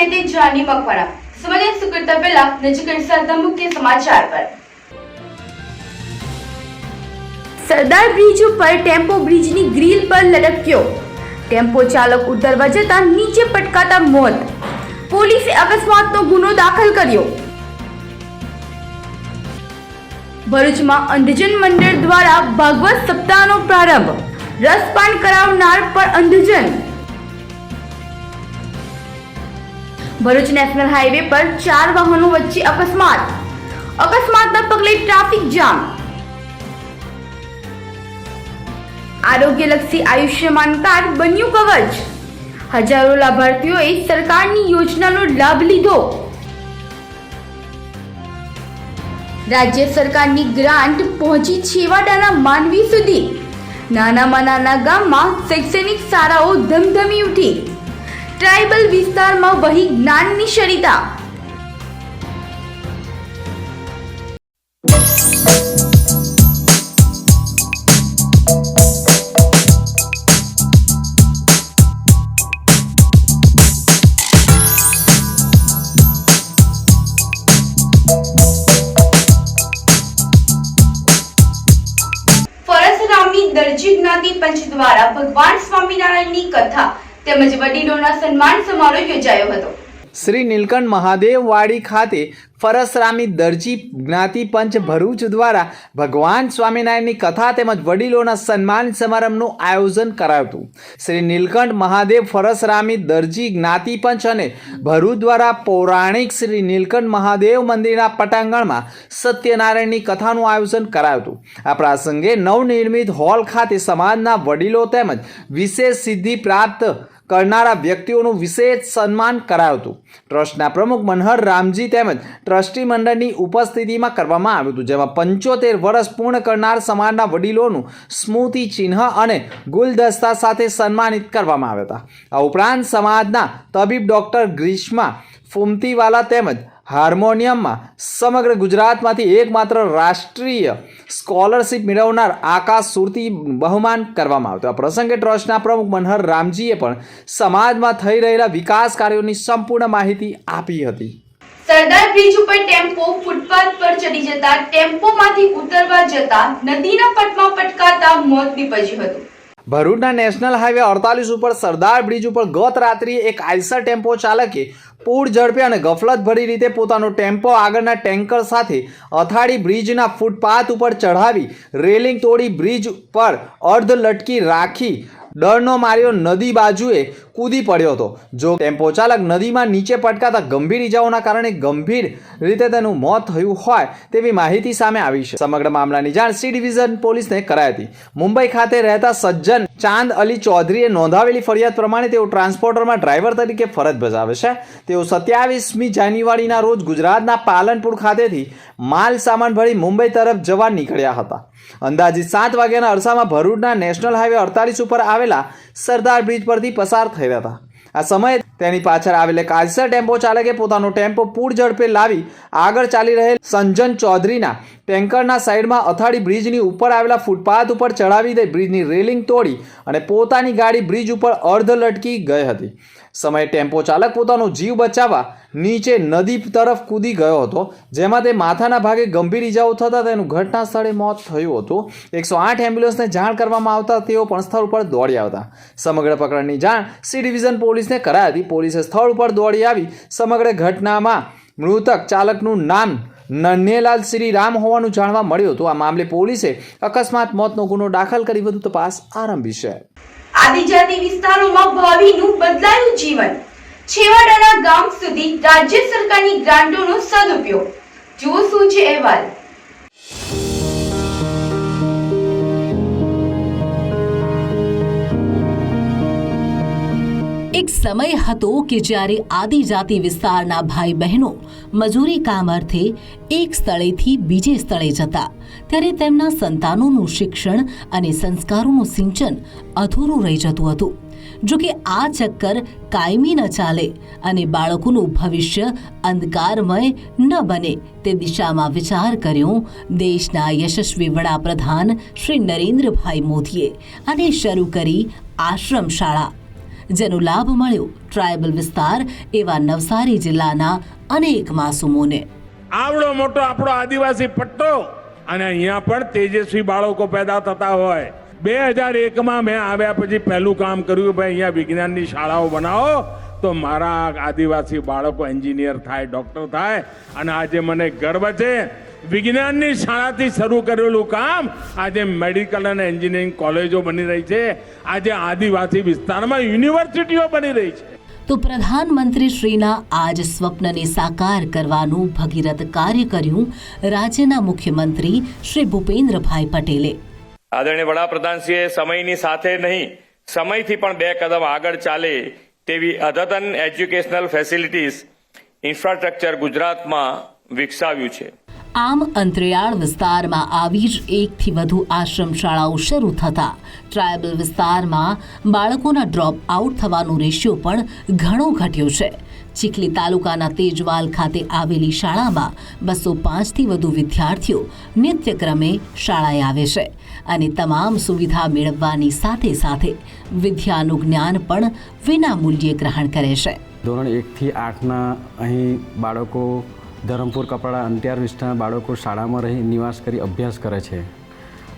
અને જાની મકવાણા. સમજે શું પહેલા નજીક કરી મુખ્ય સમાચાર પર. સરદાર બ્રિજ ઉપર ટેમ્પો બ્રિજની ગ્રીલ પર લટક્યો. ટેમ્પો ચાલક ઉતરવા જતા નીચે પટકાતા મોત. પોલીસે અકસ્માતનો ગુનો દાખલ કર્યો. ભરૂચમાં અંધજન મંડળ દ્વારા ભાગવત સપ્તાહનો પ્રારંભ. રસપાન કરાવનાર પર અંધજન. ભરૂચ નેશનલ હાઈવે પર ચાર વાહનો વચ્ચે અકસ્માત. અકસ્માતના પગલે ટ્રાફિક જામ. આરોગ્યલક્ષી આયુષ્યમાન કાર્ડ બન્યું કવચ. હજારો લાભાર્થીઓએ સરકારની યોજનાનો લાભ લીધો. રાજ્ય સરકારની ગ્રાન્ટ પહોંચી છેવાડાના માનવી સુધી. નાનામાં નાના ગામમાં શૈક્ષણિક શાળાઓ ધમધમી ઉઠી. ટ્રાઇબલ વિસ્તારમાં વહી જ્ઞાનની શરીતા દરજી જ્ઞાતિ પંચ દ્વારા ભગવાન સ્વામિનારાયણની કથા. તેમજ વડીલોના સન્માન સમારોહ યોજાયો હતો. શ્રી નીલકંઠ મહાદેવવાડી ખાતે ફરસરામી દરજી જ્ઞાતિ પંચ ભરૂચ દ્વારા ભગવાન સ્વામિનારાયણની કથા તેમજ વડીલોના સન્માન સમારંભનું આયોજન કરાયું હતું. શ્રી નીલકંઠ મહાદેવ ફરસરામી દરજી જ્ઞાતિ પંચ અને ભરૂચ દ્વારા પૌરાણિક શ્રી નીલકંઠ મહાદેવ મંદિરના પટાંગણમાં સત્યનારાયણની કથાનું આયોજન કરાયું હતું. આ પ્રસંગે નવનિર્મિત હોલ ખાતે સમાજના વડીલો તેમજ વિશેષ સિદ્ધિ પ્રાપ્ત કરનારા વ્યક્તિઓનું વિશેષ સન્માન કરાયું હતું. ટ્રસ્ટના પ્રમુખ મનહર રામજી તેમજ ટ્રસ્ટી મંડળની ઉપસ્થિતિમાં કરવામાં આવ્યું હતું, જેમાં પંચોતેર વર્ષ પૂર્ણ કરનાર સમાજના વડીલોનું સ્મૃતિ ચિહ્ન અને ગુલદસ્તા સાથે સન્માનિત કરવામાં આવ્યા હતા. આ ઉપરાંત સમાજના તબીબ ડૉક્ટર ગ્રીષ્મા ફુમતીવાલા તેમજ હાર્મોનિયમમાં સમગ્ર ગુજરાતમાંથી એકમાત્ર રાષ્ટ્રીય સ્કોલરશિપ મેળવનાર આકાશ સુરતી બહુમાન કરવામાં આવ્યું આ પ્રસંગે ટ્રસ્ટના પ્રમુખ મનહર રામજીએ પણ સમાજમાં થઈ રહેલા વિકાસ કાર્યોની સંપૂર્ણ માહિતી આપી હતી. સરદાર બ્રિજ ઉપર ટેમ્પો ફૂટપાથ પર ચડી જતા ટેમ્પોમાંથી ઉતરવા જતા નદીના પટમાં પટકાતા મોત નીપજ્યું હતું. ભરૂચના નેશનલ હાઈવે અડતાલીસ ઉપર સરદાર બ્રિજ ઉપર ગત રાત્રિએ એક આઈસર ટેમ્પો ચાલકે પૂર ઝડપે અને ગફલતભરી રીતે પોતાનો ટેમ્પો આગળના ટેન્કર સાથે અથાડી બ્રિજના ફૂટપાથ ઉપર ચઢાવી રેલિંગ તોડી બ્રિજ પર અર્ધ લટકી રાખી ડરનો માર્યો નદી બાજુએ કૂદી પડ્યો હતો. જો ટેમ્પો ચાલક નદીમાં નીચે પટકાતા ગંભીર ઇજાઓના કારણે ગંભીર રીતે તેનું મોત થયું હોય તેવી માહિતી સામે આવી છે. સમગ્ર મામલાની જાણ સી ડિવિઝન પોલીસને કરાઈ હતી. મુંબઈ ખાતે રહેતા સજ્જન ચાંદ અલી ચૌધરીએ નોંધાવેલી ફરિયાદ પ્રમાણે તેઓ ટ્રાન્સપોર્ટરમાં ડ્રાઈવર તરીકે ફરજ બજાવે છે. તેઓ સત્યાવીસમી જાન્યુઆરીના રોજ ગુજરાતના પાલનપુર ખાતેથી માલ સામાન ભરી મુંબઈ તરફ જવા નીકળ્યા હતા. અંદાજિત સાત વાગ્યાના અરસામાં ભરૂચના નેશનલ હાઈવે અડતાલીસ ઉપર આવેલા સરદાર બ્રિજ પરથી પસાર થયા હતા. આ સમયે તેની પાછળ આવેલ એક આઈસર ટેમ્પો ચાલકે પોતાનો ટેમ્પો પૂર ઝડપે લાવી આગળ ચાલી રહેલ સંજન ચૌધરીના ટેન્કરના સાઈડમાં અથાડી બ્રિજની ઉપર આવેલા ફૂટપાથ ઉપર ચડાવી દઈ બ્રિજની રેલિંગ તોડી અને પોતાની ગાડી બ્રિજ ઉપર અર્ધ લટકી ગઈ હતી. સમયે ટેમ્પો ચાલક પોતાનો જીવ બચાવવા નીચે નદી તરફ કૂદી ગયો હતો, જેમાં તે માથાના ભાગે ગંભીર ઇજાઓ થતાં તેનું ઘટના સ્થળે મોત થયું હતું. એકસો આઠ એમ્બ્યુલન્સને જાણ કરવામાં આવતા તેઓ પણ સ્થળ ઉપર દોડ્યા આવતા. સમગ્ર પ્રકરણની જાણ સી ડિવિઝન પોલીસને કરાઈ હતી. પોલીસે સ્થળ ઉપર દોડી આવી સમગ્ર ઘટનામાં મૃતક ચાલકનું નામ નન્હેલાલ શ્રી રામ હોવાનું જાણવા મળ્યું હતું. આ મામલે પોલીસે અકસ્માત મોતનો ગુનો દાખલ કરી વધુ તપાસ આરંભી છે. આદિજાતિ વિસ્તારોમાં ભાવિનું બદલાયું જીવન. છેવાડાના ગામ સુધી રાજ્ય સરકારની ગ્રાન્ટોનો સદુપયોગ. જુઓ શું છે અહેવાલ. એક સમય હતો કે જ્યારે આદિજાતિ વિસ્તારના ભાઈ બહેનો મજૂરી કામ અર્થે એક સ્થળેથી બીજે સ્થળે જતા, ત્યારે તેમના સંતાનોનું શિક્ષણ અને સંસ્કારોનું સિંચન અધૂરું રહી જતું હતું. જો કે આ ચક્કર કાયમી ન ચાલે અને બાળકોનું ભવિષ્ય અંધકારમય ન બને તે દિશામાં વિચાર કર્યો દેશના યશસ્વી વડાપ્રધાન શ્રી નરેન્દ્રભાઈ મોદીએ અને શરૂ કરી આશ્રમ શાળા જેનો લાભ મળ્યો ટ્રાયબલ વિસ્તાર એવા નવસારી જિલ્લાના અનેક માસૂમોને. આવડો મોટો આપણો આદિવાસી પટ્ટો અને અહીંયા પણ તેજસ્વી બાળકો પેદા થતા હોય. બે હજાર એકમાં મેં આવ્યા પછી પહેલું કામ કર્યું, ભાઈ, અહીંયા વિજ્ઞાનની શાળાઓ બનાવો. તો મારા આદિવાસી બાળકો એન્જિનિયર થાય, ડોક્ટર થાય અને આજે મને ગર્વ છે વિજ્ઞાનની શાળાથી શરૂ કરેલું કામ આજે મેડિકલ અને એન્જિનિયરિંગ કોલેજો બની રહી છે. આજે આદિવાસી વિસ્તારમાં યુનિવર્સિટીઓ બની રહી છે. તો પ્રધાનમંત્રી શ્રીના આજ સ્વપ્નને સાકાર કરવાનું ભગીરથ કાર્ય કર્યું રાજ્યના મુખ્યમંત્રી શ્રી ભૂપેન્દ્રભાઈ પટેલે. આદરણીય વડાપ્રધાનશ્રીએ સમયની સાથે નહીં સમયથી પણ બે કદમ આગળ ચાલે તેવી અદ્યતન એજ્યુકેશનલ ફેસિલિટીઝ ઇન્ફ્રાસ્ટ્રક્ચર ગુજરાતમાં વિકસાવ્યું છે. આમ અંતરિયાળ વિસ્તારમાં આવી જ એકથી વધુ આશ્રમ શાળાઓ શરૂ થતા. ટ્રાયબલ વિસ્તારમાં બાળકોના ડ્રોપ આઉટ થવાનો રેશિયો પણ ઘણો ઘટ્યો છે. ચીખલી તાલુકાના તેજવાલ ખાતે આવેલી શાળામાં બસો પાંચથી વધુ વિદ્યાર્થીઓ નિત્યક્રમે શાળાએ આવે છે અને તમામ સુવિધા મેળવવાની સાથે સાથે વિદ્યાનું જ્ઞાન પણ વિના મૂલ્યે ગ્રહણ કરે છે. ધોરણ એકથી આઠના અહીં બાળકો ધરમપુર કપડા અંત્યાર વિસ્તારના બાળકો શાળામાં રહી નિવાસ કરી અભ્યાસ કરે છે.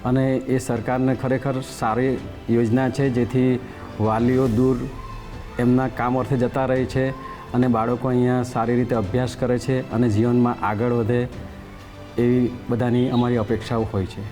અને એ સરકારને ખરેખર સારી યોજના છે, જેથી વાલીઓ દૂર એમના કામ અર્થે જતા રહે છે અને બાળકો અહીંયા સારી રીતે અભ્યાસ કરે છે અને જીવનમાં આગળ વધે એવી બધાની અમારી અપેક્ષાઓ હોય છે.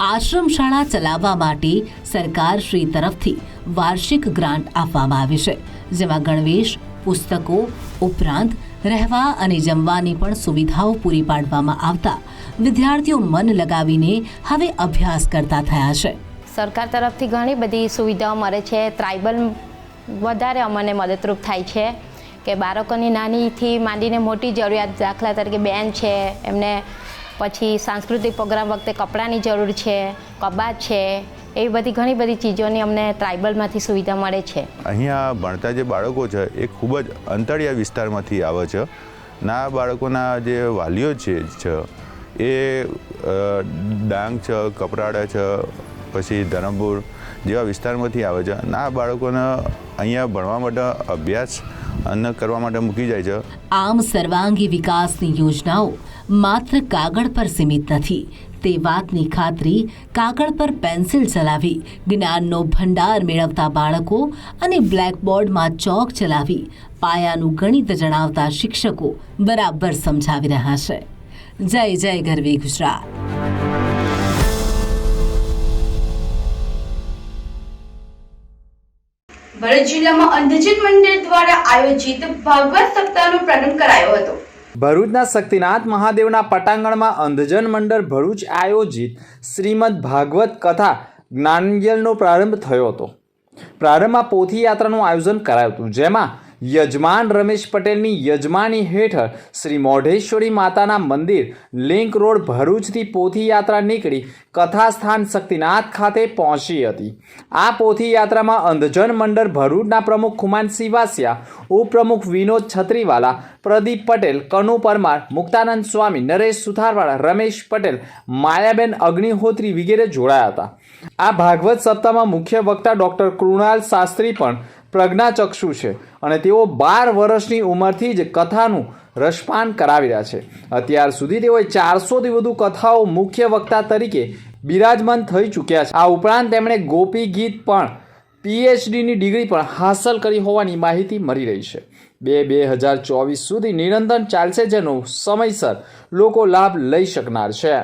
આશ્રમ શાળા ચલાવવા માટે સરકાર શ્રી તરફથી વાર્ષિક ગ્રાન્ટ આપવામાં આવી છે, જેમાં ગણવેશ, પુસ્તકો ઉપરાંત રહેવા અને જમવાની પણ સુવિધાઓ પૂરી પાડવામાં આવતા વિદ્યાર્થીઓ મન લગાવીને હવે અભ્યાસ કરતા થયા છે. સરકાર તરફથી ઘણી બધી સુવિધાઓ મળે છે. ટ્રાઇબલ વધારે અમને મદદરૂપ થાય છે કે બાળકોની નાનીથી માંડીને મોટી જરૂરિયાત દાખલા તરીકે બેન છે, એમને પછી સાંસ્કૃતિક પ્રોગ્રામ વખતે કપડાની જરૂર છે, કબાટ છે એવી બધી ઘણી બધી ચીજોની અમને ટ્રાઇબલમાંથી સુવિધા મળે છે. અહીંયા ભણતા જે બાળકો છે એ ખૂબ જ અંતરિયા વિસ્તારમાંથી આવે છે. ના બાળકોના જે વાલીઓ છે છે એ ડાંગ છે કપરાડા છે પછી ધરમપુર જેવા વિસ્તારમાંથી આવે છે. ના બાળકોને અહીંયા ભણવા માટે અભ્યાસ અને કરવા માટે મૂકી જાય છે. આમ સર્વાંગી વિકાસની યોજનાઓ માત્ર કાગળ પર સીમિત નથી તે વાતની ખાતરી કાગળ પર પેન્સિલ ચલાવી, જ્ઞાનનો ભંડાર મેળવતા બાળકો અને બ્લેકબોર્ડમાં ચોક ચલાવી, પાયાનું ગણિત જણાવતા શિક્ષકો બરાબર સમજાવી રહ્યા છે. જય જય ગરવી ગુજરાત. ભરૂચ જિલ્લામાં અંધજન મંદિર દ્વારા આયોજિત ભાગવત સપ્તાહનો પ્રારંભ કરાયો હતો. ભરૂચના શક્તિનાથ મહાદેવના પટાંગણમાં અંધજન મંડળ ભરૂચ આયોજિત શ્રીમદ ભાગવત કથા જ્ઞાનયજ્ઞનો પ્રારંભ થયો હતો. પ્રારંભમાં પોથી યાત્રાનું આયોજન કરાયું હતું, જેમાં યજમાન રમેશ પટેલની યજમાની હેઠળ શ્રી મોઢેશ્વરી માતાના મંદિર, લિંક રોડ, ભરૂચથી પોથીયાત્રા નીકળી કથાસ્થાન શક્તિનાથ ખાતે પહોંચી હતી. આ પોથીયાત્રામાં અંધજન મંડળ ભરૂચના પ્રમુખ ખુમાન વાસિયા ઉપપ્રમુખ વિનોદ છત્રીવાલા, પ્રદીપ પટેલ, કનુ પરમાર, મુક્તાનંદ સ્વામી, નરેશ સુથારવાળા, રમેશ પટેલ, માયાબેન અગ્નિહોત્રી વગેરે જોડાયા હતા. આ ભાગવત સપ્તાહમાં મુખ્ય વક્તા ડૉક્ટર કૃણાલ શાસ્ત્રી પણ પ્રજ્ઞાચક્ષુ છે અને તેઓ બાર વર્ષની ઉંમરથી જ કથાનું રસપાન કરાવી રહ્યા છે. અત્યાર સુધી તેઓએ ચારસોથી વધુ કથાઓ મુખ્ય વક્તા તરીકે બિરાજમાન થઈ ચૂક્યા છે. આ ઉપરાંત તેમણે ગોપી ગીત પણ, પીએચડીની ડિગ્રી પણ હાંસલ કરી હોવાની માહિતી મળી રહી છે. બે બે હજાર ચોવીસ સુધી નિરંતર ચાલશે જેનો સમયસર લોકો લાભ લઈ શકનાર છે.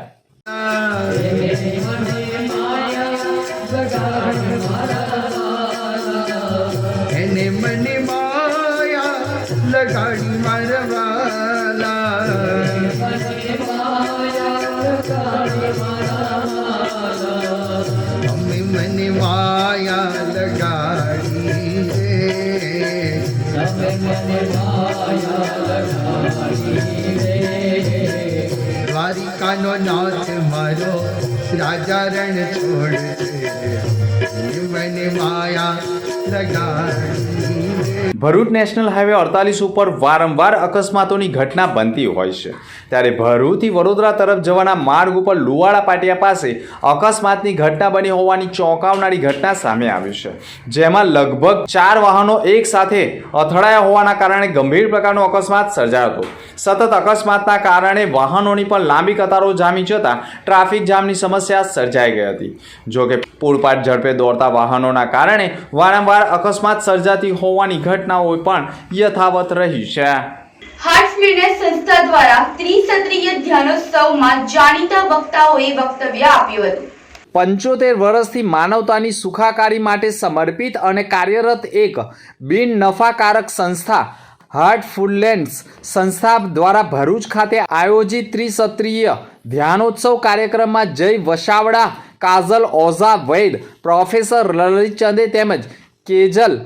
મને માયા લગાડી મારવાલા. અમે મને માયા લગાડી રે. દ્વારિકાનો નાથ મારો રાજા રણ છોડ મને માયા લગાડી રે ભરૂચ નેશનલ હાઈવે અડતાલીસ ઉપર વારંવાર અકસ્માતોની ઘટના બનતી હોય છે. ત્યારે ભરૂચથી વડોદરા તરફ જવાના માર્ગ ઉપર લુવાડા પાટિયા પાસે અકસ્માતની ઘટના બની હોવાની ચોંકાવનારી ઘટના સામે આવી છે. જેમાં લગભગ ચાર વાહનો એક સાથે અથડાયા હોવાના કારણે ગંભીર પ્રકારનો અકસ્માત સર્જાયો હતો. સતત અકસ્માતના કારણે વાહનોની પણ લાંબી કતારો જામી જતા ટ્રાફિક જામની સમસ્યા સર્જાઈ ગઈ હતી. જોકે પૂરપાટ ઝડપે દોડતા વાહનોના કારણે વારંવાર અકસ્માત સર્જાતી હોવાની ઘટનાઓ પણ યથાવત રહી છે. હાર્ટ ફિટનેસ સંસ્થા દ્વારા ત્રિસત્રીય ધ્યાનોત્સવમાં જાણીતા વક્તાઓએ વક્તવ્ય આપ્યું હતું. પંચોતેર વર્ષથી માનવતાની સુખાકારી માટે સમર્પિત અને કાર્યરત એક બિન નફાકારક સંસ્થા હાર્ટફુલલેન્ડ્સ સંસ્થા દ્વારા ભરૂચ ખાતે આયોજિત ત્રિસત્રીય ધ્યાનોત્સવ કાર્યક્રમમાં જય વસાવડા કાજલ ઓઝા વૈદ પ્રોફેસર લલિતચંદે તેમજ કેજલ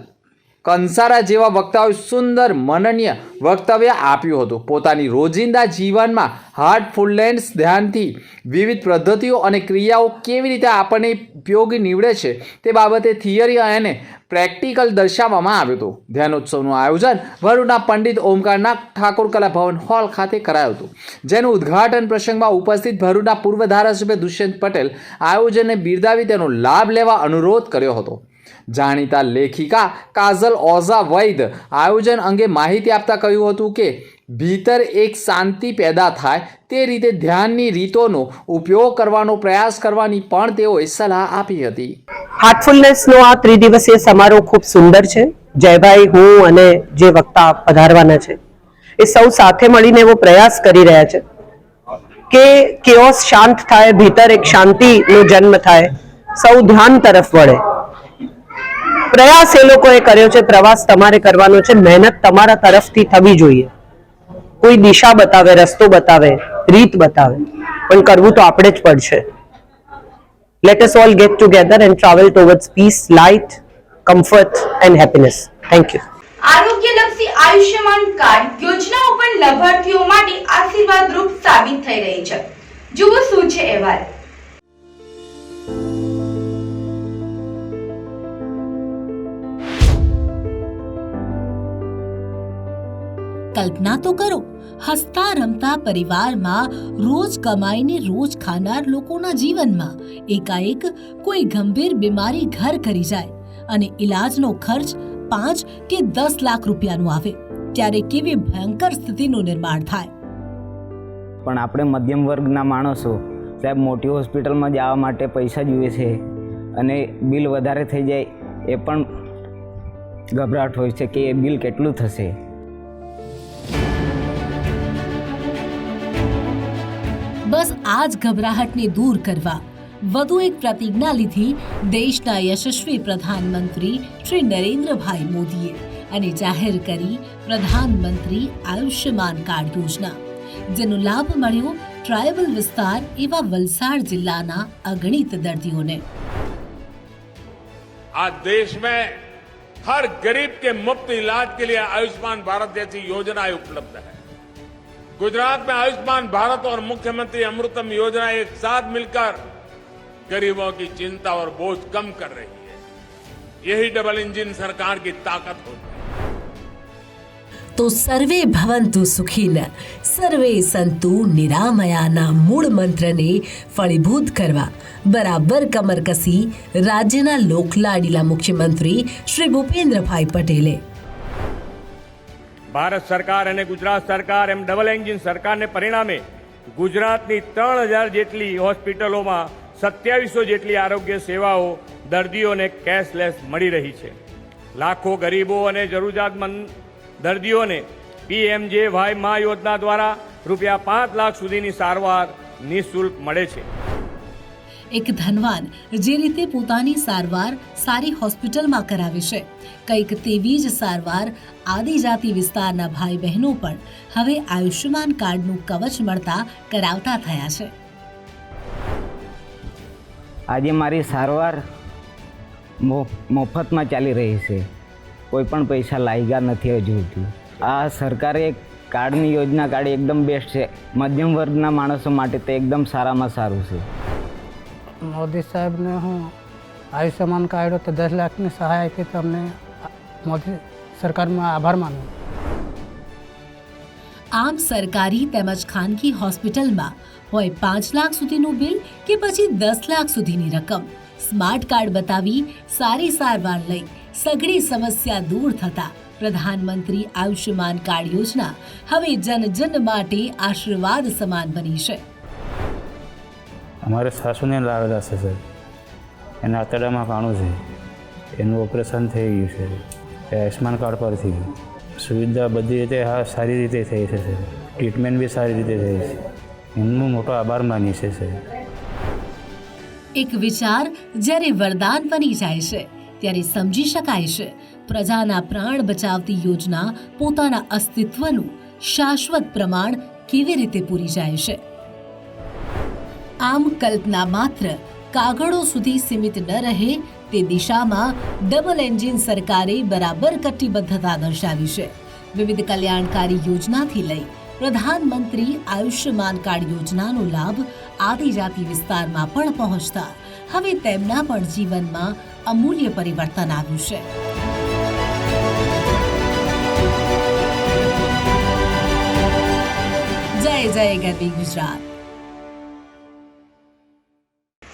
કંસારા જેવા વક્તાઓએ સુંદર મનનીય વક્તવ્ય આપ્યું હતું. પોતાની રોજિંદા જીવનમાં હાર્ટફુલનેસ ધ્યાનથી વિવિધ પદ્ધતિઓ અને ક્રિયાઓ કેવી રીતે આપણને ઉપયોગી નીવડે છે તે બાબતે થિયરી અને પ્રેક્ટિકલ દર્શાવવામાં આવ્યું હતું. ધ્યાનોત્સવનું આયોજન ભરૂચના પંડિત ઓમકારનાથ ઠાકોર કલા ભવન હોલ ખાતે કરાયું હતું. જેનું ઉદ્ઘાટન પ્રસંગમાં ઉપસ્થિત ભરૂચના પૂર્વ ધારાસભ્ય દુષ્યંત પટેલ આયોજનને બિરદાવી તેનો લાભ લેવા અનુરોધ કર્યો હતો. જાણીતા લેખિકા કાજલ ઓઝા વૈદ આયોજન અંગે માહિતી આપતા કહ્યું હતું કે, ભીતર એક શાંતિ પેદા થાય તે રીતે ધ્યાનની રીતોનો ઉપયોગ કરવાનો પ્રયાસ કરવાની પણ તેઓએ સલાહ આપી હતી. હાર્ટફુલનેસનો આ ત્રિદિવસીય સમારોહ ખૂબ સુંદર છે. જયભાઈ, હું અને જે વક્તા પધારવાના છે, એ સૌ સાથે મળીને એવો પ્રયાસ કરી રહ્યા છે કે કેઓસ શાંત થાય, ભીતર એક શાંતિનો જન્મ થાય, સૌ ધ્યાન તરફ વળે. પ્રયાસ એ લોકોએ કર્યો છે, પ્રવાસ તમારે કરવાનો છે, મહેનત તમારા તરફથી થવી જોઈએ. કોઈ દિશા બતાવે, રસ્તો બતાવે, રીત બતાવે, પણ કરવું તો આપણે જ પડશે. Let us all get together and travel towards peace light comfort and happiness thank you આરોગ્યલક્ષી આયુષ્યમાન કાર્ડ યોજનાઓ પણ લાભાર્થીઓ માટે આશીર્વાદરૂપ સાબિત થઈ રહી છે. જુઓ શું છે અહેવાલ. કલ્પના તો કરો, હસતા રમતા પરિવારમાં રોજ કમાઈને રોજ ખાનાર લોકોના જીવનમાં એકાએક કોઈ ગંભીર બીમારી ઘર કરી જાય અને ઈલાજનો ખર્ચ પાંચ કે દસ લાખ રૂપિયાનો આવે, ત્યારે કેવી ભયંકર સ્થિતિનું નિર્માણ થાય. પણ આપણે મધ્યમ વર્ગના માણસો, સાહેબ, મોટી હોસ્પિટલમાં જવા માટે પૈસા જોઈએ છે અને બિલ વધારે થઈ જાય એ પણ ગભરાટ હોય છે કે એ બિલ કેટલું થશે. બસ આ જ ગભરાહટને દૂર કરવા વધુ એક પ્રતિજ્ઞા લીધી દેશના યશસ્વી પ્રધાનમંત્રી શ્રી નરેન્દ્રભાઈ મોદીએ અને જાહેર કરી પ્રધાનમંત્રી આયુષ્યમાન કાર્ડ યોજના જેનો લાભ મળ્યો ટ્રાયબલ વિસ્તાર એવા વલસાડ જિલ્લાના અગણિત દર્દીઓને आज देश में हर गरीब के मुफ्त इलाज के लिए आयुष्मान भारत जैसी योजनाएं उपलब्ध है गुजरात में आयुष्मान भारत और मुख्यमंत्री अमृतम योजना एक साथ मिलकर गरीबों की चिंता और बोझ कम कर रही है यही डबल इंजन सरकार की ताकत होती है તો સર્વે ભવંતુ સુખીન સર્વે સંતુ નિરામયાના મૂળ મંત્રને ફળીભૂત કરવા બરાબર કમર કસી રાજ્યના લોકલાડીલા મુખ્યમંત્રી શ્રી ભૂપેન્દ્રભાઈ પટેલે ભારત સરકાર અને ગુજરાત સરકાર એમ ડબલ એન્જિન સરકારને પરિણામે ગુજરાતની ત્રણ હજાર જેટલી હોસ્પિટલોમાં સત્યાવીસો જેટલી આરોગ્ય સેવાઓ દર્દીઓને કેશલેસ મળી રહી છે. લાખો ગરીબો અને જરૂરિયાતમંદ દર્દીઓને પીએમજેવાય મા યોજના દ્વારા રૂપિયા પાંચ લાખ સુધીની સારવાર નિઃશુલ્ક મળે છે. એક ધનવાન જે રીતે પોતાની સારવાર સારી હોસ્પિટલમાં કરાવે છે. કંઈક તેવી જ સારવાર આદિજાતિ વિસ્તારના ભાઈ બહેનો પણ હવે આયુષ્યમાન કાર્ડનું કવચ મળતા કરાવતા થયા છે. આજે મારી સારવાર મફતમાં ચાલી રહી છે. કોઈ પણ પૈસા લાગ્યા નથી હજુ સુધી. આ સરકારે કાર્ડની યોજના કાઢી એકદમ બેસ્ટ છે. મધ્યમ વર્ગના માણસો માટે તે એકદમ સારામાં સારું છે. મોદી સાહેબને હું આયુષ્યમાન કાર્ડ તો દસ લાખની સહાય આપી તમને મોદી સરકારમાં આભાર માનું. આમ સરકારી તેમજ ખાનગી હોસ્પિટલમાં હોય પાંચ લાખ સુધીનું બિલ કે પછી દસ લાખ સુધીની રકમ. સ્માર્ટ કાર્ડ બતાવી સારી સારવાર લઈ સઘળી સમસ્યા દૂર થતા પ્રધાનમંત્રી આયુષ્યમાન કાર્ડ યોજના હવે જન જન માટે આશીર્વાદ સમાન બની છે. અમારે સાસુને લાવેલા છે સર એના આંતરડામાં કાણું છે. એનું ઓપરેશન થઈ ગયું છે. એ આયુષ્માન કાર્ડ પરથી. સુવિધા બધી રીતે હા, સારી રીતે થઈ છે સર ટ્રીટમેન્ટ બી સારી રીતે થઈ છે. એમનો મોટો આભાર માની છે સર એક વિચાર જ્યારે વરદાન બની જાય છે, ત્યારે સમજી શકાય છે, પ્રજાના પ્રાણ બચાવતી યોજના પોતાના અસ્તિત્વનું શાશ્વત પ્રમાણ કેવી રીતે પૂરી જાય છે. આમ કલ્પના માત્ર કાગળો સુધી સીમિત ન રહે તે દિશામાં ડબલ એન્જિન સરકારે બરાબર કટિબદ્ધતા દર્શાવી છે. વિવિધ કલ્યાણકારી યોજનાથી લઈ પ્રધાનમંત્રી આયુષ્યમાન કાર્ડ યોજનાનો લાભ આદિજાતિ વિસ્તારમાં પણ પહોંચતા હવે તેમના પણ જીવનમાં અમૂલ્ય પરિવર્તન આવ્યું છે. જય જય ગરવી ગુજરાત.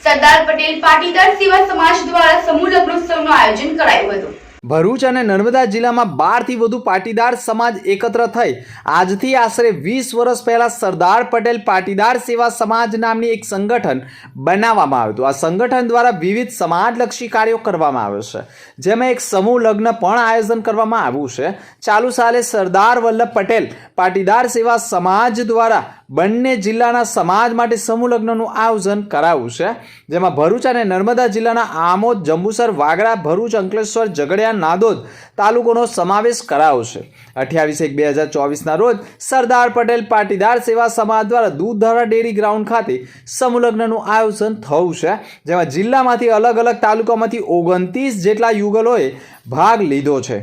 સરદાર પટેલ પાટીદાર સેવા સમાજ દ્વારા સમૂહ લગ્નોત્સવનું આયોજન કરાયું હતું. ભરૂચ અને નર્મદા જિલ્લામાં બારથી વધુ પાટીદાર સમાજ એકત્ર થઈ આજથી આશરે વીસ વર્ષ પહેલાં સરદાર પટેલ પાટીદાર સેવા સમાજ નામની એક સંગઠન બનાવવામાં આવ્યું હતું. આ સંગઠન દ્વારા વિવિધ સમાજલક્ષી કાર્યો કરવામાં આવે છે. જેમાં એક સમૂહ લગ્ન પણ આયોજન કરવામાં આવ્યું છે. ચાલુ સાલે સરદાર વલ્લભ પટેલ પાટીદાર સેવા સમાજ દ્વારા બંને જિલ્લાના સમાજ માટે સમૂહ લગ્નનું આયોજન કરાવ્યું છે, જેમાં ભરૂચ અને નર્મદા જિલ્લાના આમોદ, જંબુસર, વાગડા, ભરૂચ, અંકલેશ્વર, ઝઘડિયા, નાદોદ તાલુકોનો સમાવેશ કરાયો છે. અઠ્યાવીસ એક બે હજાર ચોવીસના રોજ સરદાર પટેલ પાટીદાર સેવા સમાજ દ્વારા દૂધધારા ડેરી ગ્રાઉન્ડ ખાતે સમૂહ લગ્નનું આયોજન થયું છે, જેમાં જિલ્લામાંથી અલગ અલગ તાલુકામાંથી ઓગણત્રીસ જેટલા યુગલોએ ભાગ લીધો છે.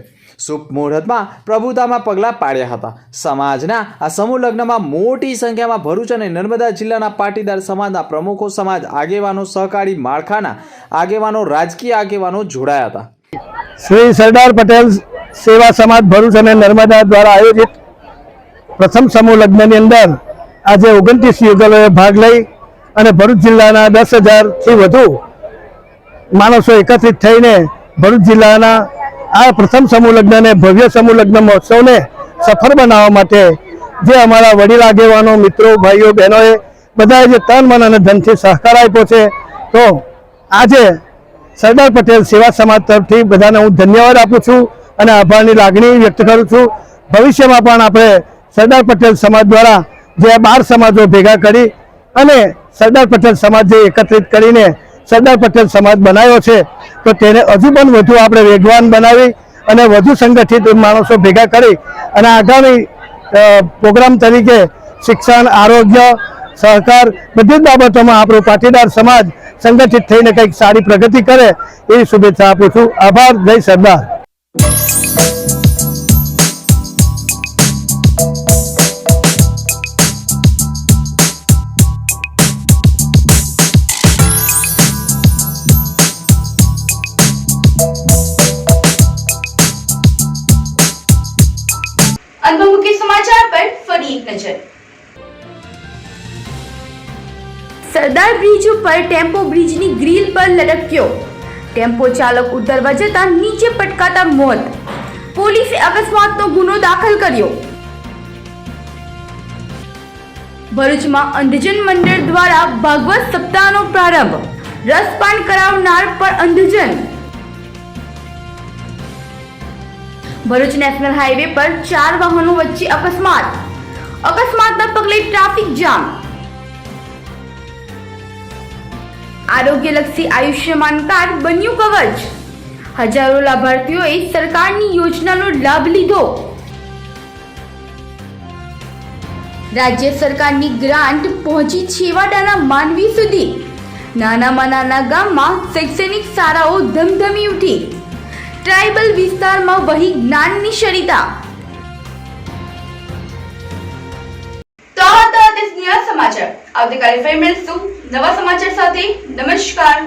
શુભ મુહૂર્તમાં પ્રભુતામાં પગલાં પાડ્યા હતા. સમાજના આ સમૂહ લગ્નમાં મોટી સંખ્યામાં ભરૂચ અને નર્મદા જિલ્લાના પાટીદાર સમાજના પ્રમુખો સમાજ આગેવાનો, સહકારી માળખાના આગેવાનો, રાજકીય આગેવાનો જોડાયા હતા. શ્રી સરદાર પટેલ સેવા સમાજ ભરૂચ અને નર્મદા દ્વારા આયોજિત પ્રથમ સમૂહ લગ્નની અંદર આજે ઓગણત્રીસ યુગલોએ ભાગ લઈ અને ભરૂચ જિલ્લાના દસ હજારથી વધુ માણસો એકત્રિત થઈને ભરૂચ જિલ્લાના આ પ્રથમ સમૂહ લગ્નને ભવ્ય સમૂહ લગ્ન મહોત્સવને સફળ બનાવવા માટે જે અમારા વડીલ આગેવાનો, મિત્રો, ભાઈઓ, બહેનોએ બધાએ જે તન, મન અને ધનથી સહકાર આપ્યો છે, તો આજે સરદાર પટેલ સેવા સમાજ તરફથી બધાને હું ધન્યવાદ આપું છું અને આભારની લાગણી વ્યક્ત કરું છું. ભવિષ્યમાં પણ આપણે સરદાર પટેલ સમાજ દ્વારા જે બાર સમાજો ભેગા કરી અને સરદાર પટેલ સમાજ જે એકત્રિત કરીને સરદાર પટેલ સમાજ બનાવ્યો છે, તો તેને હજુ પણ વધુ આપણે વેગવાન બનાવી અને વધુ સંગઠિત માણસો ભેગા કરી અને આગામી પ્રોગ્રામ તરીકે શિક્ષણ, આરોગ્ય, સહકાર બધી જ બાબતોમાં આપણો પાટીદાર સમાજ સંગઠિત થઈને કંઈક સારી પ્રગતિ કરે એવી શુભેચ્છા આપું છું. આભાર. જય સરદાર. સરદાર બ્રિજ ઉપર ટેમ્પો બ્રિજની ગ્રીલ પર લટક્યો. ટેમ્પો ચાલક ઉતરવા જતા નીચે પટકાતા મોત. પોલીસે અકસ્માતનો ગુનો દાખલ કર્યો. ભરૂચમાં અંધજન મંડળ દ્વારા ભાગવત સપ્તાહનો પ્રારંભ. રસપાન કરાવનાર પર અંધજન. ભરૂચ નેશનલ હાઈવે પર ચાર વાહનો વચ્ચે અકસ્માત. અકસ્માતના પગલે ટ્રાફિક જામ. આરોગ્યલક્ષી આયુષ્યમાન કાર્ડ બન્યું કવચ. હજારો લાભાર્થીઓએ સરકારની યોજનાનો લાભ લીધો. રાજ્ય સરકારની ગ્રાન્ટ પહોંચી છેવાડાના માનવી સુધી. નાનામાં નાના ગામમાં શૈક્ષણિક શાળાઓ ધમધમી ઉઠી. ટ્રાઇબલ વિસ્તારમાં વહી જ્ઞાનની શરિતા. તો હતા સમાચાર આવતીકાલે ફરી મળીશું નવા સમાચાર સાથે નમસ્કાર.